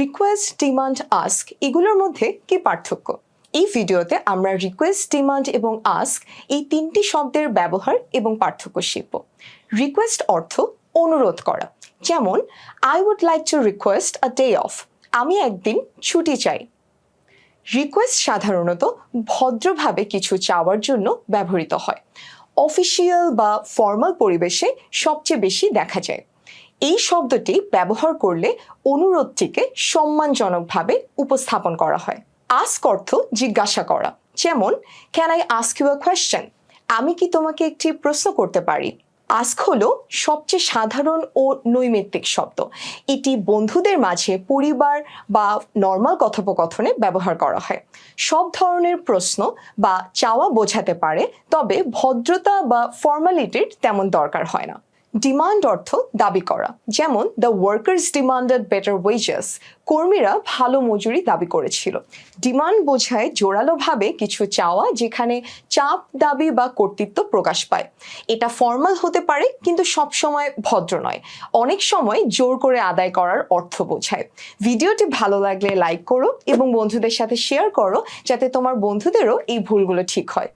Request demand ask এগুলোর মধ্যে কি পার্থক্য? এই ভিডিওতে আমরা রিকোয়েস্ট ডিমান্ড এবং আস্ক এই তিনটি শব্দের ব্যবহার এবং পার্থক্য শিখব। রিকোয়েস্ট অর্থ অনুরোধ করা। যেমন I would like to request a day off আমি একদিন ছুটি চাই। রিকোয়েস্ট সাধারণত ভদ্রভাবে কিছু চাওয়ার জন্য ব্যবহৃত হয়। অফিসিয়াল বা ফর্মাল পরিবেশে সবচেয়ে বেশি দেখা যায়। এই শব্দটি ব্যবহার করলে অনুরোধটিকে সম্মানজনকভাবে উপস্থাপন করা হয়। আস্ক অর্থ জিজ্ঞাসা করা, যেমন can I ask you a question আমি কি তোমাকে একটি প্রশ্ন করতে পারি? আস্ক হলো সবচেয়ে সাধারণ ও নৈমিত্তিক শব্দ। এটি বন্ধুদের মাঝে পরিবার বা নর্মাল কথোপকথনে ব্যবহার করা হয়। সব ধরনের প্রশ্ন বা চাওয়া বোঝাতে পারে, তবে ভদ্রতা বা ফর্মালিটির তেমন দরকার হয় না। ডিমান্ড অর্থ দাবি করা। যেমন the workers demanded better wages কর্মীরা ভালো মজুরি দাবি করেছিল। ডিমান্ড বোঝায় জোরালোভাবে কিছু চাওয়া যেখানে চাপ, দাবি বা কর্তৃত্ব প্রকাশ পায়। এটা ফর্মাল হতে পারে, কিন্তু সবসময় ভদ্র নয়। অনেক সময় জোর করে আদায় করার অর্থ বোঝায়। ভিডিওটি ভালো লাগলে লাইক করো এবং বন্ধুদের সাথে শেয়ার করো, যাতে তোমার বন্ধুদেরও এই ভুলগুলো ঠিক হয়।